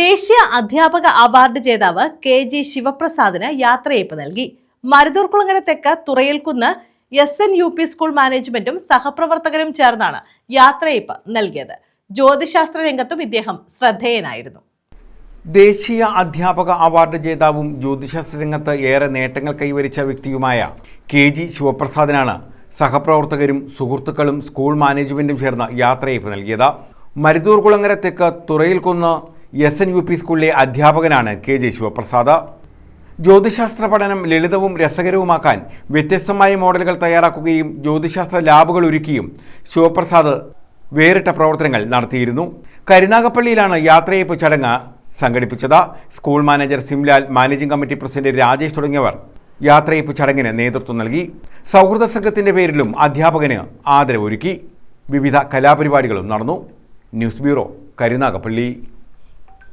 ദേശീയ അധ്യാപക അവാർഡ് ജേതാവ് കെ ജി ശിവപ്രസാദിന് യാത്രയയപ്പ് നൽകി. മരുതൂർക്കുളങ്ങര തെക്ക് Thurayilkunnu S N U P school മാനേജ്മെന്റും സഹപ്രവർത്തകരും ചേർന്നാണ് യാത്രയയപ്പ് നൽകിയത്. ജ്യോതിശാസ്ത്ര രംഗത്തും ഇദ്ദേഹം ശ്രദ്ധേയനായിരുന്നു. ദേശീയ അധ്യാപക അവാർഡ് ജേതാവും ജ്യോതിശാസ്ത്ര രംഗത്ത് ഏറെ നേട്ടങ്ങൾ കൈവരിച്ച വ്യക്തിയുമായ കെ ജി ശിവപ്രസാദിനാണ് സഹപ്രവർത്തകരും സുഹൃത്തുക്കളും സ്കൂൾ മാനേജ്മെന്റും ചേർന്ന് യാത്രയയപ്പ് നൽകിയത്. മരുതൂർ കുളങ്ങര തെക്ക് Thurayilkunnu S N U P സ്കൂളിലെ അധ്യാപകനാണ് കെ ജെ ശിവപ്രസാദ്. ജ്യോതിശാസ്ത്ര പഠനം ലളിതവും രസകരവുമാക്കാൻ വ്യത്യസ്തമായ മോഡലുകൾ തയ്യാറാക്കുകയും ജ്യോതിശാസ്ത്ര ലാബുകൾ ഒരുക്കിയും ശിവപ്രസാദ് വേറിട്ട പ്രവർത്തനങ്ങൾ നടത്തിയിരുന്നു. കരുനാഗപ്പള്ളിയിലാണ് യാത്രയപ്പ് ചടങ്ങ് സംഘടിപ്പിച്ചത്. School manager Simlal managing committee president Rajesh തുടങ്ങിയവർ യാത്രയപ്പ് ചടങ്ങിന് നേതൃത്വം നൽകി. സൗഹൃദ സംഘത്തിന്റെ പേരിലും അധ്യാപകന് ആദരവൊരുക്കി. വിവിധ കലാപരിപാടികളും നടന്നു. News bureau Karunagappally.